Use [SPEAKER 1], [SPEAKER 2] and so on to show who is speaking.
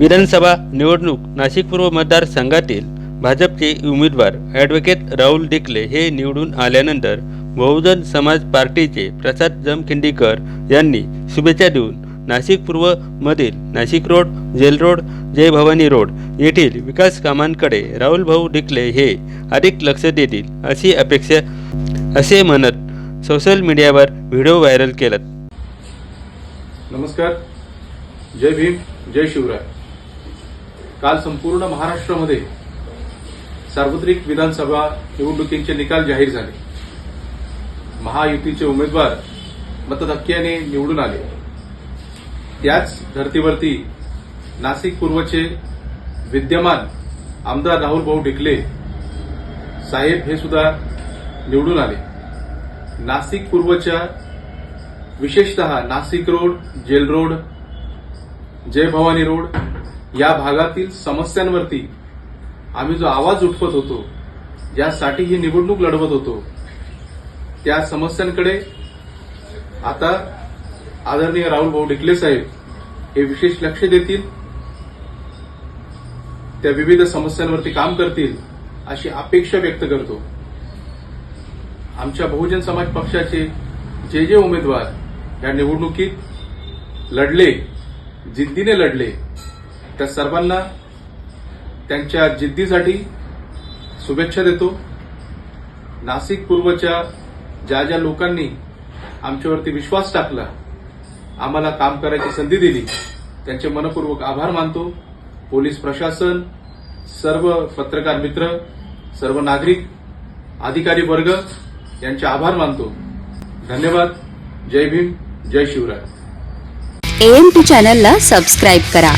[SPEAKER 1] विधानसभा निवडणूक नाशिक पूर्व मतदारसंघातील भाजपचे उमेदवार ॲडव्होकेट राहुल डिकले हे निवडून आल्यानंतर बहुजन समाज पार्टीचे प्रसाद जमखिंडीकर यांनी शुभेच्छा देऊन Nashik पूर्वमधील Nashik road jail road Jay Bhavani road येथील विकास कामांकडे राहुल भाऊ डिकले हे अधिक लक्ष देतील अशी अपेक्षा असे म्हणत सोशल मीडियावर व्हिडिओ व्हायरल केला
[SPEAKER 2] नमस्कार. जय भीम जय शिवराय. काल संपूर्ण महाराष्ट्रामध्ये सार्वत्रिक विधानसभा निवडणुकींचे निकाल जाहीर झाले. महायुतीचे उमेदवार मतधक्क्याने निवडून आले. त्याच धर्तीवरती नाशिक पूर्वचे विद्यमान आमदार राहुल भाऊ ढिकले साहेब हे सुद्धा निवडून आले. नाशिक पूर्वच्या विशेषतः Nashik road jail road Jay Bhavani road या भागातील समस्यांवरती आम्ही जो आवाज उठवत होतो ज्यासाठी ही निवडणूक लढवत होतो त्या समस्यांकडे आता आदरणीय राहुल भाऊ डिकले साहेब हे विशेष लक्ष देतील त्या विविध समस्यांवरती काम करतील अशी अपेक्षा व्यक्त करतो. आमच्या बहुजन समाज पक्षाचे जे जे उमेदवार या निवडणुकीत लढले जिद्दीने लढले त्या सर्वांना त्यांच्या जिद्दीसाठी शुभेच्छा देतो. नाशिक पूर्वच्या ज्या ज्या लोकांनी आमच्यावरती विश्वास टाकला आम्हाला काम करायची संधी दिली त्यांचे मनपूर्वक आभार मानतो. पोलीस प्रशासन सर्व पत्रकार मित्र सर्व नागरिक अधिकारी वर्ग यांचे आभार मानतो. धन्यवाद. जय भीम. जय शिवराय.
[SPEAKER 3] एएमपी चॅनलला सबस्क्राईब करा.